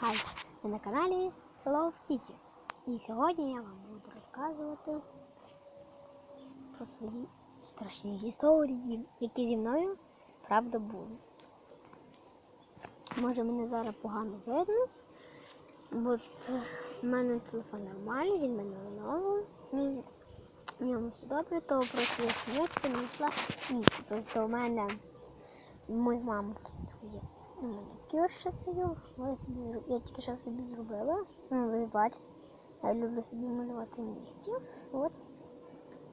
Хай, ви на каналі Hello Kitty. І сьогодні я вам буду розказувати про свої страшні історії, які зі мною правда були. Може мене зараз погано видно, бо це в мене телефон нормальний, він мене оновив. В ньому все добре, то просто я смерть знайшла місце. Просто у мене моя мама працює. Мене. Я, тільки що собі зробила. Ну, ви бачите, я люблю собі малювати нігті. Ось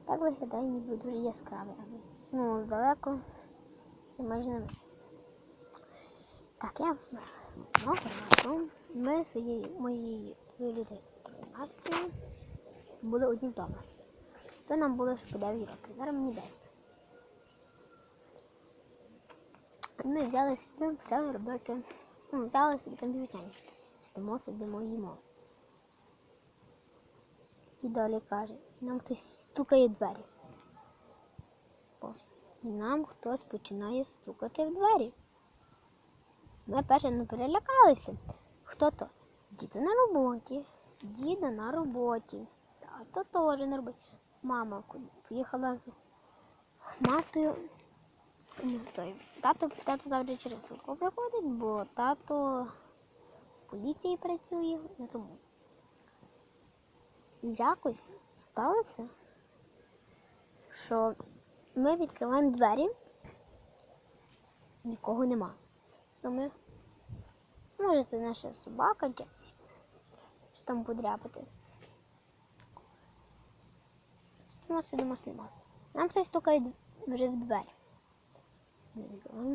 так виглядає ніби дуже яскравий. Ну, здалеку це майже не. Так, я разом. Ми з моєю вилітою Настею були одні вдома. То нам було ще по 9 років, зараз мені 10. Ми взяли собі, почали робити, ну, взяли собі комп'ютер. Сидимо, сидимо, їмо. І далі каже, нам хтось стукає в двері. О, і нам хтось починає стукати в двері. Ми перше не перелякалися. Хто то? Діти на роботі, діда на роботі, тато теж на роботі. Мама поїхала з матою. Ну, той, тато, тато завжди через сутку приходить, бо тато в поліції працює, не тому. Якось сталося, що ми відкриваємо двері, нікого нема. То ми, може, це наша собака Джесі, що там подряпати. Сидимо, сидимо, сидимо. Нам хтось стукає вже в двері.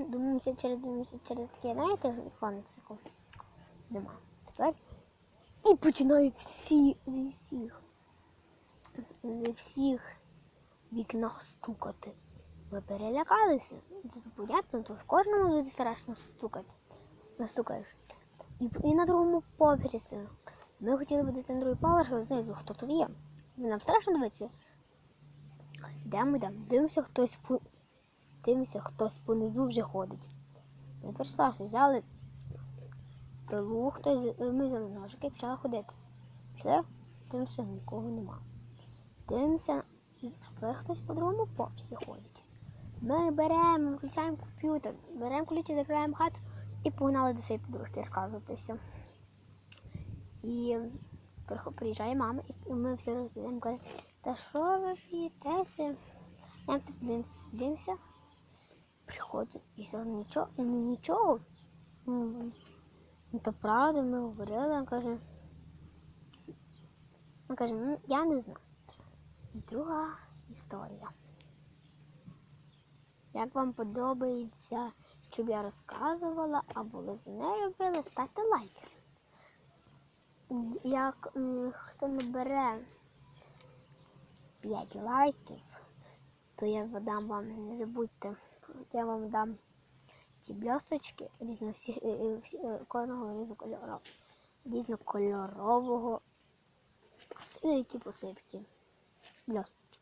Думаємося через думаємося через таке, знаєте, віконце нема. Тепер і починають всі зі всіх зі всіх вікнах стукати. Ви перелякалися? Тут понятно, то в кожному буде страшно стукати. Настукаєш. І, і на другому поверсі. Ми хотіли бути на другий поверх, але знизу хто тут є. Нам страшно дивитися. Йдемо, йдемо. Дивимося, хтось. Дивимося, хтось понизу вже ходить. Ми прийшлася, взяли пилу, хтось, ми взяли ножики і почали ходити. Пішли, дивимося, нікого нема. Дивимося, тепер хтось по другому попсі ходить. Ми беремо, включаємо комп'ютер, беремо ключі, закриваємо хату і погнали до своєї подружки розказуватися. І приїжджає мама, і ми всі розповідаємо, каже, та що ви фієтеся? Я так дивимося, дивимося, і все, нічого, ну нічого. Ну, ну, то правда, ми говорили, він каже, він каже, ну я не знаю. І друга історія. Як вам подобається, щоб я розказувала, або ви за нею робили, ставте лайк. Як хто набере 5 лайків, то я дам вам, не забудьте, я вам дам ці блісточки різно різнокольорового, різнокольорового, які посипки. Блісточки.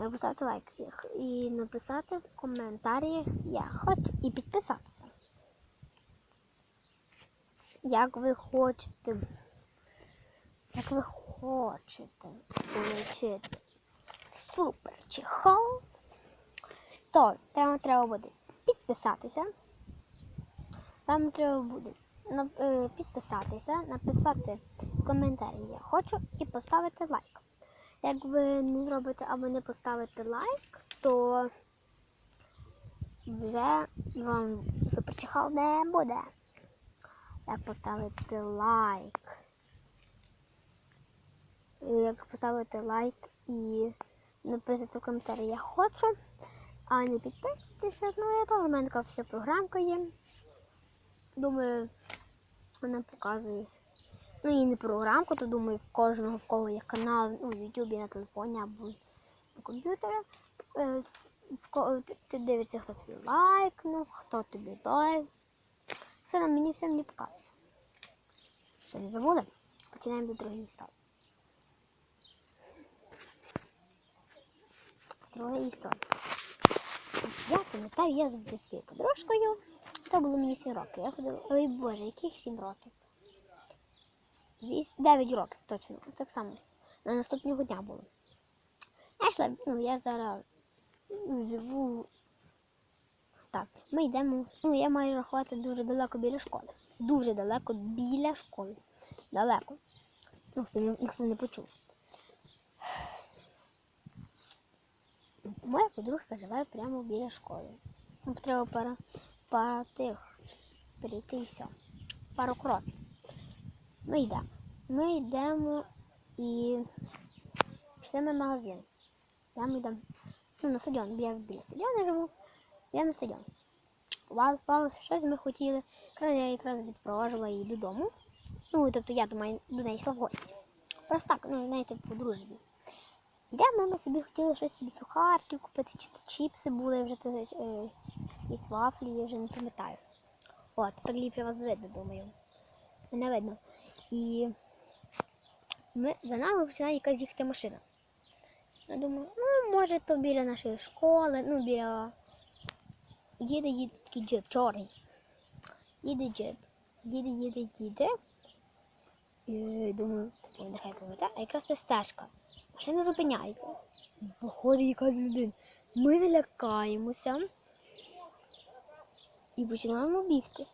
Е, Поставте лайк і написати в коментарях я хочу і підписатися. Як ви хочете, як ви хочете отримати супер чехол, то там треба буде підписатися. Там треба буде е, підписатися, написати в коментарі я хочу і поставити лайк. Як ви не зробите або не поставите лайк, то вже вам суперчехол не буде. Як поставити лайк. Як поставити лайк і написати в коментарі я хочу, а не підпишитися, ну я теж в мене вся програмка є. Думаю, вона показує. Ну і не програмку, то думаю, в кожного в кого є канал ну, в Ютубі на телефоні або на комп'ютері. Е, ти- дивишся, хто тобі лайкнув, хто тобі той. Все на мені все мені показує. Все не забули? Починаємо до другої історії. Друга історія. Я пам'ятаю, я завжди своєю подружкою то було мені 7 років. Я ходила, ой боже, яких 7 років? 9 років, точно. Так само. На наступного дня було. Я йшла, ну я зараз живу. Так, ми йдемо. Ну, я маю рахувати дуже далеко біля школи. Дуже далеко біля школи. Далеко. Ну, хто ніхто не почув. Моя подружка живе прямо біля школи. Ну, треба пара, пара тих перейти і все. Пару кроків. Ми йдемо. Ми йдемо і ми в магазин. Я ми йдемо. Ну, на стадіон, я біля стадіону живу. Я на стадіон. Вау, щось ми хотіли. Якраз я якраз відпроваджувала її додому. Ну, тобто я до неї йшла в гості. Просто так, ну, знаєте, по дружбі. Йдемо, ми собі хотіли щось собі сухарки купити, чи то чіпси були вже то, е, якісь вафлі, я вже не пам'ятаю. От, ліпше вас видно, думаю. Мене видно. І ми, за нами починає якась їхати машина. Я думаю, ну, може, то біля нашої школи, ну, біля. Їде, їде такий джип, чорний. Їде джип. Їде, їде, їде. І думаю, нехай поведе, а якраз це стежка. Машина зупиняється. Виходить якась людина. Ми не лякаємося і починаємо бігти.